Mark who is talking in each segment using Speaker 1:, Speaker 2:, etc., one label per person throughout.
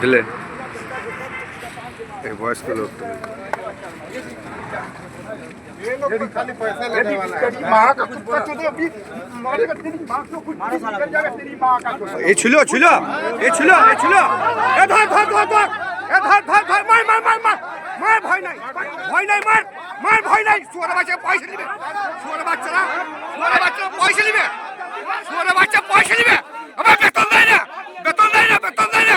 Speaker 1: দিলে। এই বয়স্ক লোক এই ছিল ছিল এই ছিল এই ছিল। এ ধর ধর ধর ধর। এ ধর ধর ধর মার মার মার মার। মার ভয় নাই। ভয় নাই মার মার ভয় নাই। সুয়ারা বাচ্চা পয়সা দিবে। সুয়ারা বাচ্চারা পয়সা নিবে? সুয়ারে বাচ্চা পয়সা নিবে? আবার বেতন দেয় না? বেতন দেয় না? বেতন দেয় না?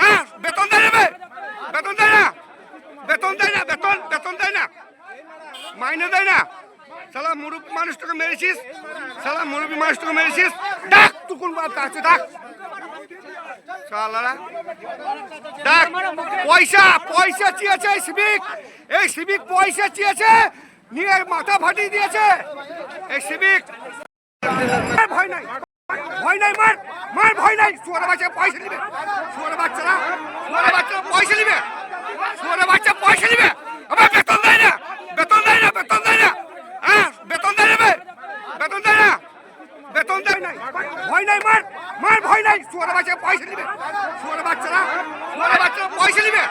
Speaker 1: হ্যাঁ বেতন দেয় না বেতন দেয় না? বেতন দেয় না? বেতন বেতন দেয় না? মাইনে দেয় না? সালা মুরব্বী মানুষটাকে মেরেছিস? সালা মুরব্বী মানুষটাকে মেরেছিস? ডাক তুই কোন বার্তা আছে ডাক। শালারা। ডাক, পয়সা পয়সা চেয়েছে এই সিভিক। এই সিভিক পয়সা চেয়েছে, নিয়ে মাথা ফাটিয়ে দিয়েছে। এই সিভিক ভয় নাই। ভয় নাই মার মার ভয় নাই। সুয়ারে বাচ্চা পয়সা নিবে সুয়ারে বাচ্চারা সুয়ারে বাচ্চারা পয়সা নিবে সুয়ারে বাচ্চা পয়সা নিবে আবার বেতন দেয় না, বেতন দেয় না, বেতন দেয় না। হ্যাঁ বেতন দেয় না বে? বেতন দেয় না। বেতন দেয় নাই। ভয় নাই মার মার ভয় নাই। সুয়ারে বাচ্চা পয়সা নিবে সুয়ারে বাচ্চারা সুয়ারে বাচ্চারা পয়সা নিবে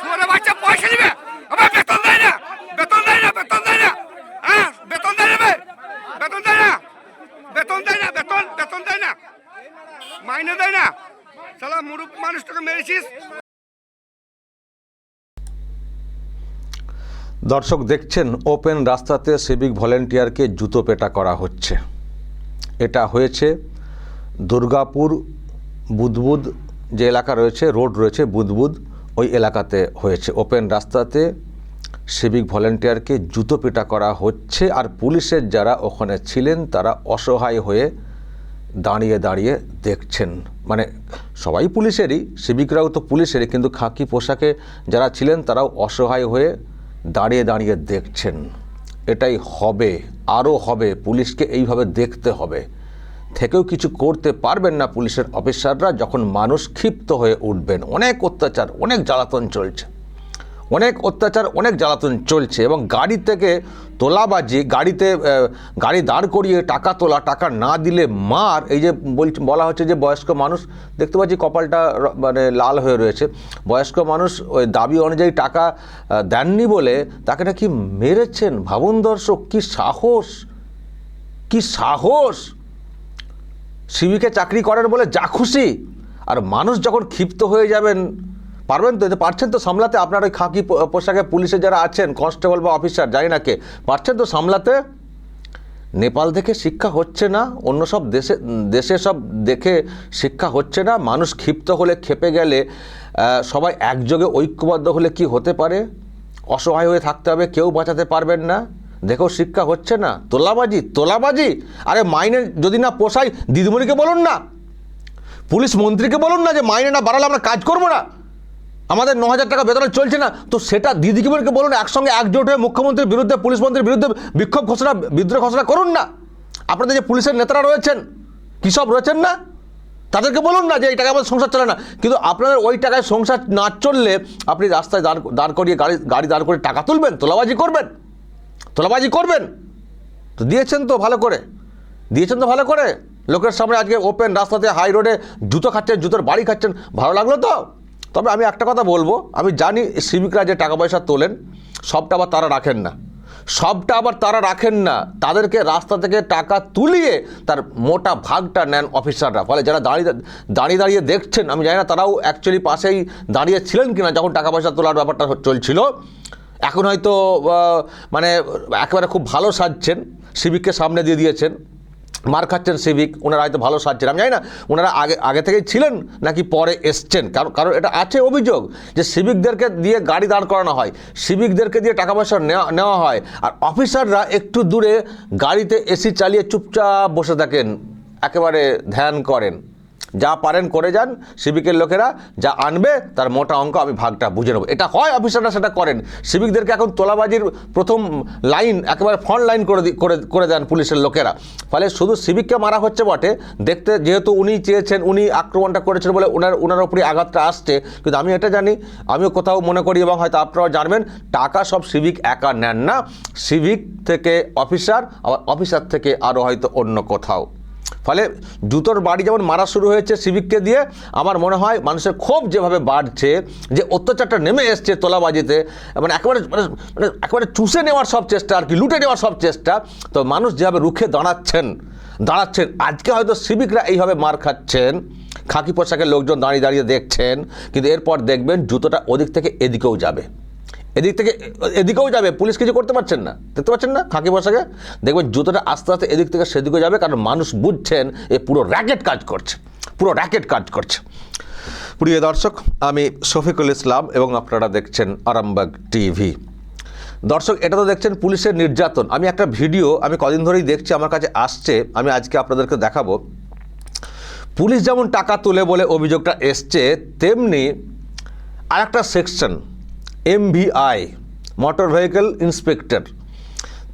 Speaker 1: সুয়ারে বাচ্চা পয়সা নিবে আবার বেতন দেয় না বেতন দেয় না বেতন দেয় না হ্যাঁ বেতন দেয় না বে? বেতন দেয় না বেতন দেয় না বেতন বেতন দেয় না মাইনে দেয় না সালা
Speaker 2: দর্শক দেখছেন, ওপেন রাস্তাতে সিভিক ভলেন্টিয়ারকে জুতো পেটা করা হচ্ছে। এটা হয়েছে দুর্গাপুর বুদবুদ যে এলাকা রয়েছে, রোড রয়েছে বুদবুদ, ওই এলাকাতে হয়েছে। ওপেন রাস্তাতে সিভিক ভলেন্টিয়ারকে জুতো পেটা করা হচ্ছে, আর পুলিশের যারা ওখানে ছিলেন, তারা অসহায় হয়ে দাঁড়িয়ে দাঁড়িয়ে দেখছেন। মানে সবাই পুলিশেরই, সিভিকরাও তো পুলিশেরই, কিন্তু খাকি পোশাকে যারা ছিলেন তারাও অসহায় হয়ে দাঁড়িয়ে দাঁড়িয়ে দেখছেন। এটাই হবে, আরও হবে, পুলিশকে এইভাবে দেখতে হবে। থেকেও কিছু করতে পারবেন না পুলিশের অফিসাররা, যখন মানুষ ক্ষিপ্ত হয়ে উঠবেন। অনেক অত্যাচার, অনেক জ্বালাতন চলছে। অনেক অত্যাচার, অনেক জ্বালাতন চলছে এবং গাড়ি থেকে তোলাবাজি, গাড়িতে গাড়ি দাঁড় করিয়ে টাকা তোলা, টাকা না দিলে মার, এই যে বল, বলা হচ্ছে যে বয়স্ক মানুষ, দেখতে পাচ্ছি কপালটা মানে লাল হয়ে রয়েছে। বয়স্ক মানুষ ওই দাবি অনুযায়ী টাকা দেননি বলে তাকে নাকি মেরেছেন। ভাবুন দর্শক, কী সাহস, কি সাহস। সিভিকে চাকরি করেন বলে যা খুশি, আর মানুষ যখন ক্ষিপ্ত হয়ে যাবেন পারবেন তো? পারছেন তো সামলাতে? আপনার ওই খাকি পোশাকে পুলিশে যারা আছেন কনস্টেবল বা অফিসার জানি না কে, পারছেন তো সামলাতে? নেপাল থেকে শিক্ষা হচ্ছে না, অন্য সব দেশে দেশে সব দেখে শিক্ষা হচ্ছে না, মানুষ ক্ষিপ্ত হলে খেপে গেলে সবাই একযোগে ঐক্যবদ্ধ হলে কি হতে পারে? অসহায় হয়ে থাকতে হবে, কেউ বাঁচাতে পারবেন না। দেখো, শিক্ষা হচ্ছে না। তোলাবাজি তোলাবাজি! আরে মাইনে যদি না পোষায় দিদিমণিকে বলুন না! পুলিশ মন্ত্রীকে বলুন না যে, মাইনে না বাড়ালে আমরা কাজ করব না! আমাদের ন হাজার টাকা বেতন চলছে না। তো সেটা দিদিকে বলুন, একসঙ্গে একজোট হয়ে মুখ্যমন্ত্রীর বিরুদ্ধে, পুলিশ মন্ত্রীর বিরুদ্ধে বিক্ষোভ ঘোষণা, বিদ্রোহ ঘোষণা করুন না। আপনাদের যে পুলিশের নেতারা রয়েছেন, কী সব রয়েছেন না? তাদেরকে বলুন না যে এই টাকা আমাদের সংসার চলে না। কিন্তু আপনাদের ওই টাকায় সংসার না চললে আপনি রাস্তায় দাঁড় দাঁড় করিয়ে গাড়ি গাড়ি দাঁড় করে টাকা তুলবেন, তোলাবাজি করবেন। তোলাবাজি করবেন। তো দিয়েছেন তো ভালো করে। দিয়েছেন তো ভালো করে। লোকের সামনে আজকে ওপেন রাস্তাতে হাই রোডে জুতো খাচ্ছেন, জুতোর বাড়ি খাচ্ছেন, ভালো লাগল তো? তবে আমি একটা কথা বলব, আমি জানি সিভিকরা যে টাকা পয়সা তোলেন, সবটা আবার তারা রাখেন না। সবটা আবার তারা রাখেন না, তাদেরকে রাস্তা থেকে টাকা তুলিয়ে তার মোটা ভাগটা নেন অফিসাররা। ফলে যারা দাঁড়িয়ে দাঁড়িয়ে দাঁড়িয়ে দেখছেন, আমি জানি না তারাও অ্যাকচুয়ালি পাশেই দাঁড়িয়ে ছিলেন কিনা, যখন টাকা পয়সা তোলার ব্যাপারটা চলছিল। এখন হয়তো মানে একেবারে খুব ভালো সাজছেন সিভিককে সামনে দিয়ে দিয়েছেন। মার খাচ্ছেন সিভিক, ওনারা হয়তো ভালো সাজছেন। আমি জানি না, ওনারা আগে আগে থেকেই ছিলেন নাকি পরে এসছেন? কারণ কারণ এটা আছে অভিযোগ যে সিভিকদেরকে দিয়ে গাড়ি দাঁড় করানো হয়, সিভিকদেরকে দিয়ে টাকা পয়সা নেওয়া নেওয়া হয়, আর অফিসাররা একটু দূরে গাড়িতে এসি চালিয়ে চুপচাপ বসে থাকেন, একেবারে ধ্যান করেন। যা পারেন করে যান, সিভিকের লোকেরা যা আনবে, তার মোটা অঙ্ক আমি ভাগটা বুঝে নেব। এটা হয়, অফিসাররা সেটা করেন। সিভিকদেরকে এখন তোলাবাজির প্রথম লাইন, একেবারে ফ্রন্ট লাইন করে করে করে দেন পুলিশের লোকেরা। ফলে শুধু সিভিককে মারা হচ্ছে বটে, দেখতে যেহেতু উনি চেয়েছেন, উনি আক্রমণটা করেছেন বলে ওনার ওনার উপরে আঘাতটা আসছে। কিন্তু আমি এটা জানি, আমিও কোথাও মনে করি এবং হয়তো আপনারাও জানবেন, টাকা সব সিভিক একা নেন না। সিভিক থেকে অফিসার, আবার অফিসার থেকে আরও হয়তো অন্য কোথাও। ফলে জুতোর বাড়ি যেমন মারা শুরু হয়েছে সিভিককে দিয়ে, আমার মনে হয় মানুষের ক্ষোভ যেভাবে বাড়ছে, যে অত্যাচারটা নেমে এসছে তোলাবাজিতে মানে একেবারে মানে মানে একেবারে চুষে নেওয়ার সব চেষ্টা আর কি, লুটে নেওয়ার সব চেষ্টা, তো মানুষ যেভাবে রুখে দাঁড়াচ্ছেন দাঁড়াচ্ছেন, আজকে হয়তো সিভিকরা এইভাবে মার খাচ্ছেন, খাকি পোশাকের লোকজন দাঁড়িয়ে দাঁড়িয়ে দেখছেন, কিন্তু এরপর দেখবেন জুতোটা ওদিক থেকে এদিকেও যাবে। এদিক থেকে, এদিকেও যাবে, পুলিশ কিছু করতে পারছেন না। দেখতে পাচ্ছেন না? ফাঁকি বসাকে। দেখবেন জুতোটা আস্তে আস্তে এদিক থেকে সেদিকেও যাবে, কারণ মানুষ বুঝছেন, এ পুরো র্যাকেট কাজ করছে। পুরো র্যাকেট কাজ করছে। প্রিয় দর্শক, আমি শফিকুল ইসলাম এবং আপনারা দেখছেন আরামবাগ টিভি। দর্শক, এটা তো দেখছেন পুলিশের নির্যাতন। আমি একটা ভিডিও, আমি কদিন ধরেই দেখছি, আমার কাছে আসছে, আমি আজকে আপনাদেরকে দেখাবো। পুলিশ যেমন টাকা তুলে বলে অভিযোগটা এসছে, তেমনি আর একটা section MVI motor vehicle inspector.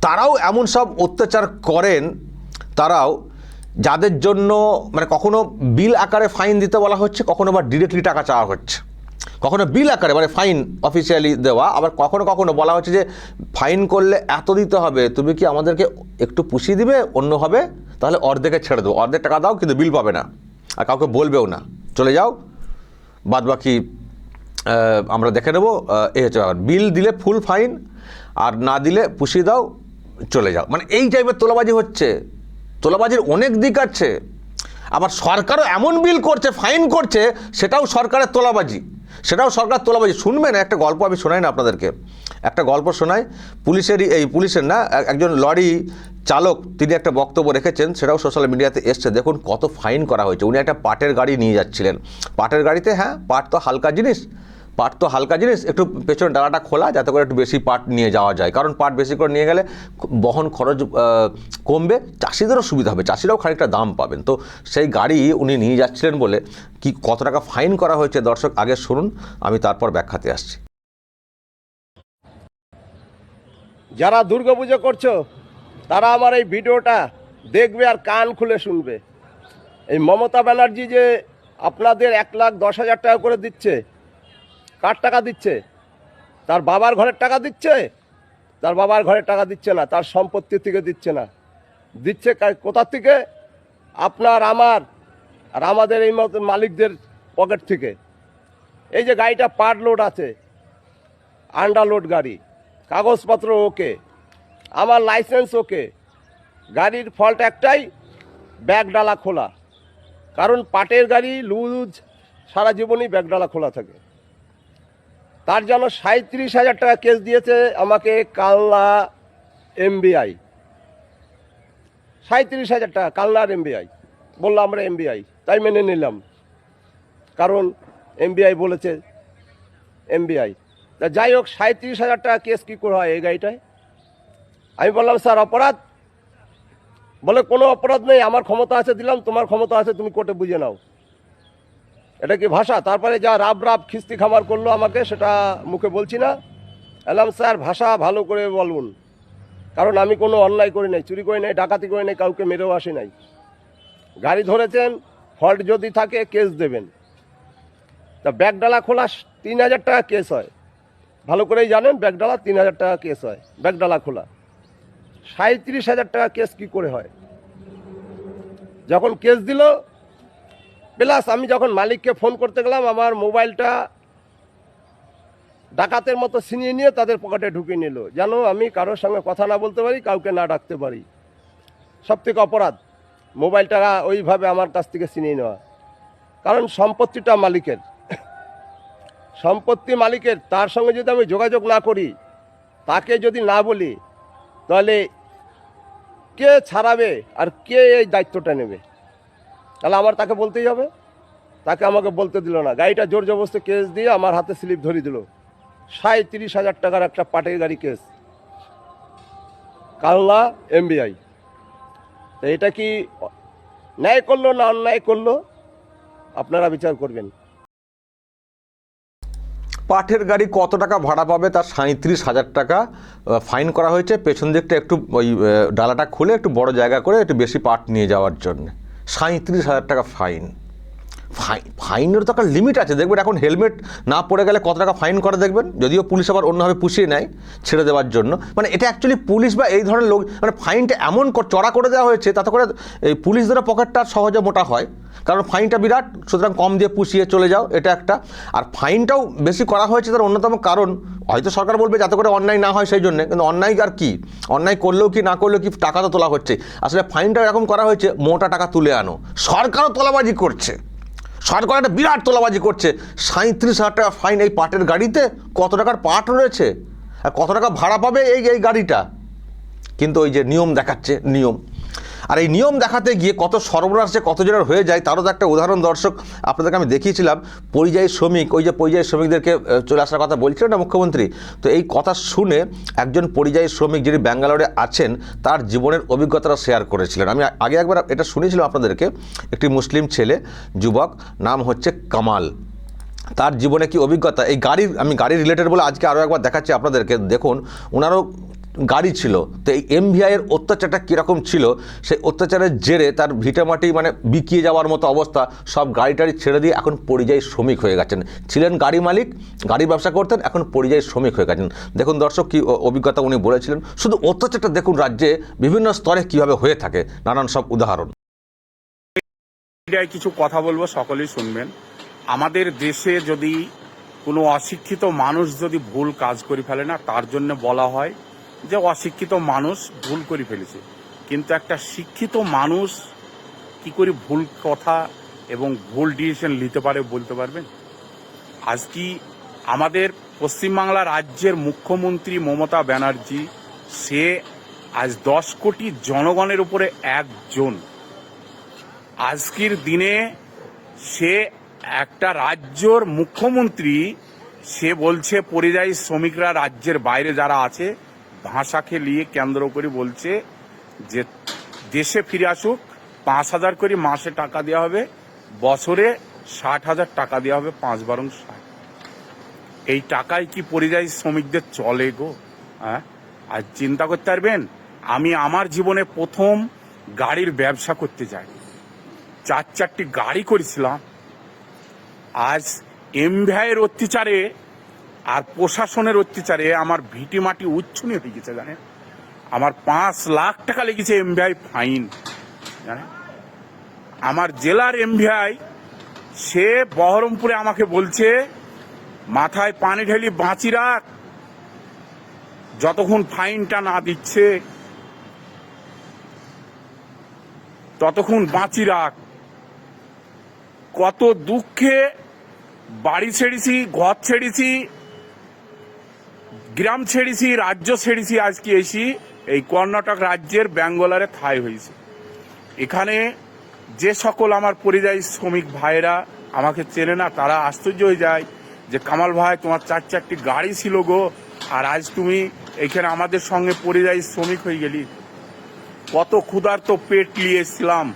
Speaker 2: তারাও এমন সব অত্যাচার করেন, তারাও যাদের জন্য মানে কখনো বিল আকারে ফাইন দিতে বলা হচ্ছে, কখনো বা ডিরেক্টলি টাকা চাওয়া হচ্ছে। কখনো বিল আকারে মানে ফাইন অফিসিয়ালি দেওয়া, আবার কখনো কখনো বলা হচ্ছে যে ফাইন করলে এত দিতে হবে, তুমি কি আমাদেরকে একটু পুষিয়ে দিবে অন্যভাবে তাহলে অর্ধেকে ছেড়ে দেবো। অর্ধেক টাকা দাও, কিন্তু বিল পাবে না। আর কাউকে বলবেও না। চলে যাও বাদ বাকি আমরা দেখে নেব এই হচ্ছে ব্যাপার। বিল দিলে ফুল ফাইন আর না দিলে পুষিয়ে দাও, চলে যাও। মানে এই টাইপের তোলাবাজি হচ্ছে। তোলাবাজির অনেক দিক আছে। আবার সরকারও এমন বিল করছে ফাইন করছে, সেটাও সরকারের তোলাবাজি। সেটাও সরকার তোলাবাজি। শুনবেন, একটা গল্প আমি শোনাই না আপনাদেরকে। একটা গল্প শোনাই। পুলিশেরই, এই পুলিশের না একজন লরি চালক, তিনি একটা বক্তব্য রেখেছেন, সেটাও সোশ্যাল মিডিয়াতে এসছে। দেখুন কত ফাইন করা হয়েছে। উনি একটা পাটের গাড়ি নিয়ে যাচ্ছিলেন। পাটের গাড়িতে হ্যাঁ পাট তো হালকা জিনিস পাট তো হালকা জিনিস, একটু পেছনে ডালাটা খোলা যাতে করে একটু বেশি পাট নিয়ে যাওয়া যায়। কারণ পাট বেশি করে নিয়ে গেলে বহন খরচ কমবে, চাষিদেরও সুবিধা হবে, চাষিরাও খানিকটা দাম পাবেন। তো সেই গাড়ি উনি নিয়ে যাচ্ছিলেন বলে কি কত টাকা ফাইন করা হয়েছে? দর্শক, আগে শুনুন, আমি তারপর ব্যাখ্যাতে আসছি।
Speaker 3: যারা দুর্গাপুজো করছ, তারা আমার এই ভিডিওটা দেখবে আর কান খুলে শুনবে। এই মমতা ব্যানার্জি যে আপনাদের এক লাখ দশ হাজার টাকা করে দিচ্ছে কার টাকা দিচ্ছে? তার বাবার ঘরের টাকা দিচ্ছে? তার বাবার ঘরের টাকা দিচ্ছে না, তার সম্পত্তি থেকে দিচ্ছে না। দিচ্ছে কোথার থেকে? আপনার, আমার আর আমাদের এই মতো মালিকদের পকেট থেকে। এই যে গাড়িটা পার লোড আছে আন্ডারলোড গাড়ি, কাগজপত্র ওকে, আমার লাইসেন্স ওকে, গাড়ির ফল্ট একটাই ব্যাগডালা খোলা। কারণ পাটের গাড়ি, লুজ, সারা জীবনই ব্যাগডালা খোলা থাকে। তার জন্য সাঁত্রিশ হাজার টাকা কেস দিয়েছে আমাকে কালনা এমবিআই। সাঁত্রিশ হাজার টাকা, কালনার এমবিআই। বললাম আমরা এমবিআই। তাই মেনে নিলাম। কারণ এমবিআই বলেছে, এমবিআই। তা যাই হোক সাঁত্রিশ হাজার টাকা কেস কী করে হয় এই গাড়িটায়? আমি বললাম, স্যার, অপরাধ? বলে, কোনো অপরাধ নেই, আমার ক্ষমতা আছে, দিলাম। তোমার ক্ষমতা আছে, তুমি কোর্টে বুঝে নাও। এটা কি ভাষা? তারপরে যা রাব রাব খিস্তি খাবার করল আমাকে, সেটা মুখে বলছি না। এলাম, স্যার, ভাষা ভালো করে বলুন। কারণ আমি কোনো অন্যায় করি নাই, চুরি করি নাই, ডাকাতি করি নাই, কাউকে মেরেও আসি নাই। গাড়ি ধরেছেন, ফল্ট যদি থাকে, কেস দেবেন। তা ব্যাগডালা খোলা তিন হাজার টাকা কেস হয়। ভালো করেই জানেন, ব্যাগডালা তিন হাজার টাকা কেস হয়, ব্যাগডালা খোলা। সাঁত্রিশ হাজার টাকা কেস কি করে হয়? যখন কেস দিল প্লাস আমি যখন মালিককে ফোন করতে গেলাম, আমার মোবাইলটা ডাকাতের মতো ছিনিয়ে নিয়ে তাদের পকেটে ঢুকিয়ে নিল। যেন আমি কারোর সঙ্গে কথা না বলতে পারি, কাউকে না ডাকতে পারি। সব থেকে অপরাধ, মোবাইলটা ওইভাবে আমার কাছ থেকে ছিনিয়ে নেওয়া। কারণ সম্পত্তিটা মালিকের। সম্পত্তি মালিকের, তার সঙ্গে যদি আমি যোগাযোগ না করি, তাকে যদি না বলি, তাহলে কে ছাড়াবে আর কে এই দায়িত্বটা নেবে? তাহলে আমার তাকে বলতেই হবে। তাকে আমাকে বলতে দিল না। গাড়িটা জোর জবরদস্তি কেস দিয়ে আমার হাতে স্লিপ ধরিয়ে দিল। সাঁত্রিশ হাজার টাকার একটা পাটের গাড়ি কেস। কালনা এমবিআই। তো এটা কি ন্যায় করল না অন্যায় করল? আপনারা বিচার করবেন।
Speaker 2: পাঠের গাড়ি কত টাকা ভাড়া পাবে? তার সাঁত্রিশ হাজার টাকা ফাইন করা হয়েছে। পেছন দিকটা একটু ওই ডালাটা খুলে একটু বড় জায়গা করে একটু বেশি পাট নিয়ে যাওয়ার জন্য। সাঁত্রিশ হাজার টাকা ফাইন। ফাইন ফাইনের তো একটা লিমিট আছে, দেখবেন এখন হেলমেট না পড়ে গেলে কত টাকা ফাইন করে দেখবেন? যদিও পুলিশ আবার অন্যভাবে পুষিয়ে নেয় ছেড়ে দেওয়ার জন্য। মানে এটা অ্যাকচুয়ালি পুলিশ বা এই ধরনের লোক মানে ফাইনটা এমন চড়া করে দেওয়া হয়েছে, তাতে করে এই পুলিশদের পকেটটা সহজে মোটা হয়। কারণ ফাইনটা বিরাট, সুতরাং কম দিয়ে পুষিয়ে চলে যাও, এটা একটা। আর ফাইনটাও বেশি করা হয়েছে তার অন্যতম কারণ, হয়তো সরকার বলবে যাতে করে অন্যায় না হয় সেই জন্য, কিন্তু অন্যায় আর কি? অন্যায় করলেও কি, না করলেও কি, টাকা তো তোলা হচ্ছে। আসলে ফাইনটা এরকম করা হয়েছে, মোটা টাকা তুলে আনো। সরকারও তোলাবাজি করছে। সরকার একটা বিরাট তোলাবাজি করছে। সাঁত্রিশ হাজার টাকা ফাইন এই পাটের গাড়িতে? কত টাকার পাট রয়েছে? আর কত টাকা ভাড়া পাবে এই এই গাড়িটা? কিন্তু ওই যে নিয়ম দেখাচ্ছে, নিয়ম। আর এই নিয়ম দেখাতে গিয়ে কত সর্বনাশ যে কত জনের হয়ে যায়, তারও তো একটা উদাহরণ দর্শক আপনাদেরকে আমি দেখিয়েছিলাম। পরিযায়ী শ্রমিক, ওই যে পরিযায়ী শ্রমিকদেরকে চলে আসার কথা বলছিলেন না মুখ্যমন্ত্রী? তো এই কথা শুনে একজন পরিযায়ী শ্রমিক যিনি ব্যাঙ্গালোরে আছেন, তার জীবনের অভিজ্ঞতাটা শেয়ার করেছিলেন। আমি আগে একবার এটা শুনেছিলাম আপনাদেরকে, একটি মুসলিম ছেলে, যুবক, নাম হচ্ছে কামাল। তার জীবনে কি অভিজ্ঞতা? এই গাড়ির, আমি গাড়ি রিলেটেড বলে আজকে আরও একবার দেখাচ্ছি আপনাদেরকে। দেখুন ওনারও গাড়ি ছিল, তো এই এম এমভিআইয়ের অত্যাচারটা কীরকম ছিল, সেই অত্যাচারের জেরে তার ভিটামাটি মানে বিকিয়ে যাওয়ার মতো অবস্থা, সব গাড়ি টাড়ি ছেড়ে দিয়ে এখন পরিযায়ী শ্রমিক হয়ে গেছেন। ছিলেন গাড়ি মালিক, গাড়ি ব্যবসা করতেন, এখন পরিযায়ী শ্রমিক হয়ে গেছেন। দেখুন দর্শক কী অভিজ্ঞতা উনি বলেছিলেন। শুধু অত্যাচারটা দেখুন রাজ্যে, বিভিন্ন স্তরে কীভাবে হয়ে থাকে, নানান সব উদাহরণ।
Speaker 4: কিছু কথা বলব, সকলেই শুনবেন। আমাদের দেশে যদি কোনো অশিক্ষিত মানুষ যদি ভুল কাজ করে ফেলে না, তার জন্য বলা হয় যে অশিক্ষিত মানুষ ভুল করে ফেলেছে। কিন্তু একটা শিক্ষিত মানুষ কি করে ভুল কথা এবং ভুল ডিসিশন নিতে পারে বলতে পারবেন? আজ কি আমাদের পশ্চিমবাংলা রাজ্যের মুখ্যমন্ত্রী মমতা ব্যানার্জি, সে আজ দশ কোটি জনগণের উপরে একজন। আজকের দিনে সে একটা রাজ্যর মুখ্যমন্ত্রী, সে বলছে, পরিযায়ী শ্রমিকরা রাজ্যের বাইরে যারা আছে ভাষাকে নিয়ে কেন্দ্র করে বলছে যে দেশে ফিরে আসুক, পাঁচ হাজার করে মাসে টাকা দেওয়া হবে, বছরে ষাট হাজার টাকা দেওয়া হবে, পাঁচ বারং ষাট। এই টাকায় কি পরিযায়ী শ্রমিকদের চলে গো? হ্যাঁ? আর চিন্তা করতে পারবেন, আমি আমার জীবনে প্রথম গাড়ির ব্যবসা করতে যাই। চার চারটি গাড়ি করেছিলাম। আজ এমভিআইয়ের অত্যাচারে আর প্রশাসনের অত্যাচারে আমার ভিটি মাটি উচ্ছনে হয়ে গেছে, জানেন? আমার পাঁচ লাখ টাকা লেগেছে এমভিআই ফাইন জানেন? আমার জেলার এমভিআই সে বহরমপুরে আমাকে বলছে, মাথায় পানি ঢেলি বাঁচি রাখ। যতক্ষণ ফাইনটা না দিচ্ছে, ততক্ষণ বাঁচি রাখ। কত দুঃখে বাড়ি ছেড়েছি, ঘর ছেড়েছি গ্রাম ছেড়েছি, রাজ্য ছেড়েছি আজকে এসি এই কর্ণাটক রাজ্যের ব্যাঙ্গলারে থাই হয়েছে। এখানে যে সকল আমার পরিযায়ী শ্রমিক ভাইরা আমাকে চেনে না, তারা আশ্চর্য হয়ে যায় যে, কামাল ভাই, তোমার চার চারটি গাড়ি ছিল গো, আর আজ তুমি এখানে আমাদের সঙ্গে পরিযায়ী শ্রমিক হয়ে গেলি। কত ক্ষুধার্ত পেট নিয়ে এসেছিলাম,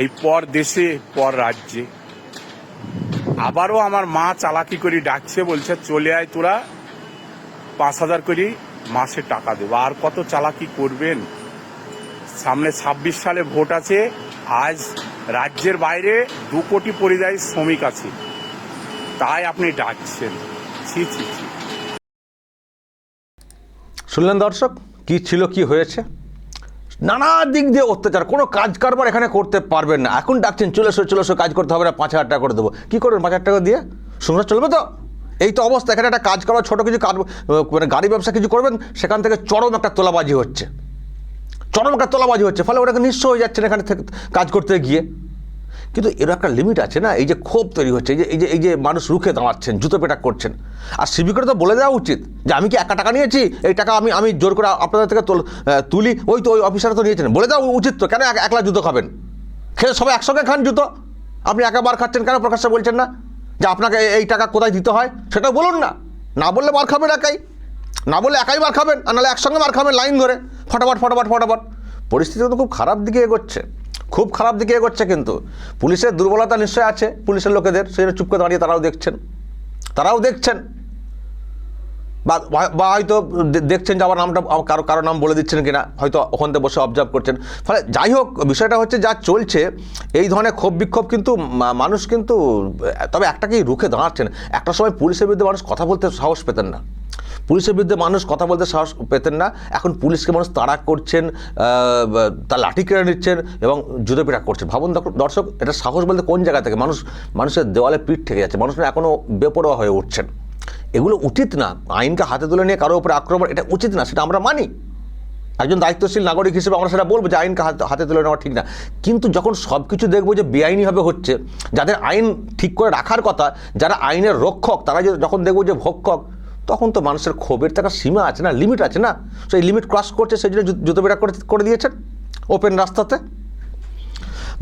Speaker 4: এই পর দেশে, পর রাজ্যে। আবারও আমার মা চালাকি করে ডাকছে, বলছে, চলে আয় তোরা পাঁচ হাজার করে মাসে টাকা দেবো। আর কত চালাকি করবেন? সামনে ছাব্বিশ সালে ভোট আছে। আজ রাজ্যের বাইরে দু কোটি পরিযায়ী শ্রমিক আছে। তাই আপনি ডাকছেন। ছি ছি ছি।
Speaker 2: শুনলেন দর্শক, কি ছিল, কি হয়েছে? নানা দিক দিয়ে অত্যাচার। কোনো কাজ কারবার এখানে করতে পারবেন না। এখন ডাকছেন, চলে এসো চলে এসো, কাজ করতে হবে না, পাঁচ হাজার টাকা করে দেবো। কী করবেন, পাঁচ হাজার টাকা দিয়ে? সংসার চলবে তো? এই তো অবস্থা, এখানে একটা কাজ করা, ছোটো কিছু কাজ মানে গাড়ি ব্যবসা কিছু করবেন, সেখান থেকে চরম একটা তোলাবাজি হচ্ছে। চরম একটা তোলাবাজি হচ্ছে, ফলে ওটাকে নিঃস্ব হয়ে যাচ্ছেন এখানে কাজ করতে গিয়ে। কিন্তু এর একটা লিমিট আছে না, এই যে ক্ষোভ তৈরি হচ্ছে, এই যে এই যে এই যে মানুষ রুখে দাঁড়াচ্ছেন, জুতো পেটাক করছেন। আর সিভিকের তো বলে দেওয়া উচিত যে, আমি কি একা টাকা নিয়েছি? এই টাকা আমি আমি জোর করে আপনাদের থেকে তোল- ওই তো ওই অফিসার তো নিয়েছেন। বলে দেওয়া উচিত তো, কেন এক- একলা জুতো খাবেন? খেয়ে সবাই একসঙ্গে খান জুতো? আপনি একাবার খাচ্ছেন কেন? প্রকাশ্যে বলছেন না। যে আপনাকে এই- টাকা কোথায় দিতে হয়, সেটা বলুন না। না বললে মার খাবেন একাই। না বললে একাই মার খাবেন, আর নাহলে একসঙ্গে মার খাবেন লাইন ধরে। ফটাফট ফটাফট ফটাফট। পরিস্থিতি কিন্তু খুব খারাপ দিকে এগোচ্ছে। খুব খারাপ দিকে এগোচ্ছে কিন্তু। পুলিশের দুর্বলতা নিশ্চয়ই আছে, পুলিশের লোকেদের। সেই চুপকে দাঁড়িয়ে তারাও দেখছেন। তারাও দেখছেন। বা হয়তো দেখছেন যে আমার নামটা কারও কারও নাম বলে দিচ্ছেন কিনা, হয়তো ওখান থেকে বসে অবজার্ভ করছেন। ফলে যাই হোক, বিষয়টা হচ্ছে যা চলছে, এই ধরনের ক্ষোভ বিক্ষোভ কিন্তু মানুষ কিন্তু, তবে একটাকেই রুখে দাঁড়াচ্ছেন। একটা সময় পুলিশের বিরুদ্ধে মানুষ কথা বলতে সাহস পেতেন না। পুলিশের বিরুদ্ধে মানুষ কথা বলতে সাহস পেতেন না। এখন পুলিশকে মানুষ তাড়া করছেন তার লাঠি কেড়ে নিচ্ছেন এবং জুতো পিটা করছেন। ভাবুন দর্শক, এটা সাহস বলতে কোন জায়গা থেকে মানুষ মানুষের দেওয়ালে পিঠ থেকে যাচ্ছে। মানুষ এখনও বেপরোয়া হয়ে উঠছেন। এগুলো উচিত না। আইনকে হাতে তুলে নিয়ে কারোর উপরে আক্রমণ, এটা উচিত না, সেটা আমরা মানি। একজন দায়িত্বশীল নাগরিক হিসেবে আমরা সেটা বলব যে আইনকে হাতে তুলে নেওয়া ঠিক না। কিন্তু যখন সব কিছু দেখব যে বেআইনিভাবে হচ্ছে, যাদের আইন ঠিক করে রাখার কথা, যারা আইনের রক্ষক, তারা যখন দেখব যে ভক্ষক, তখন তো মানুষের ক্ষোভের তো সীমা আছে না লিমিট আছে না। সেই লিমিট ক্রস করছে, সেই জন্য জুতো বেড়া করে করে দিয়েছেন ওপেন রাস্তাতে।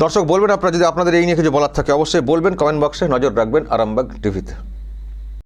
Speaker 2: দর্শক, বলবেন আপনারা যদি আপনাদের এই নিয়ে কিছু বলার থাকে, অবশ্যই বলবেন কমেন্ট বক্সে নজর রাখবেন, আরামবাগ টিভিতে।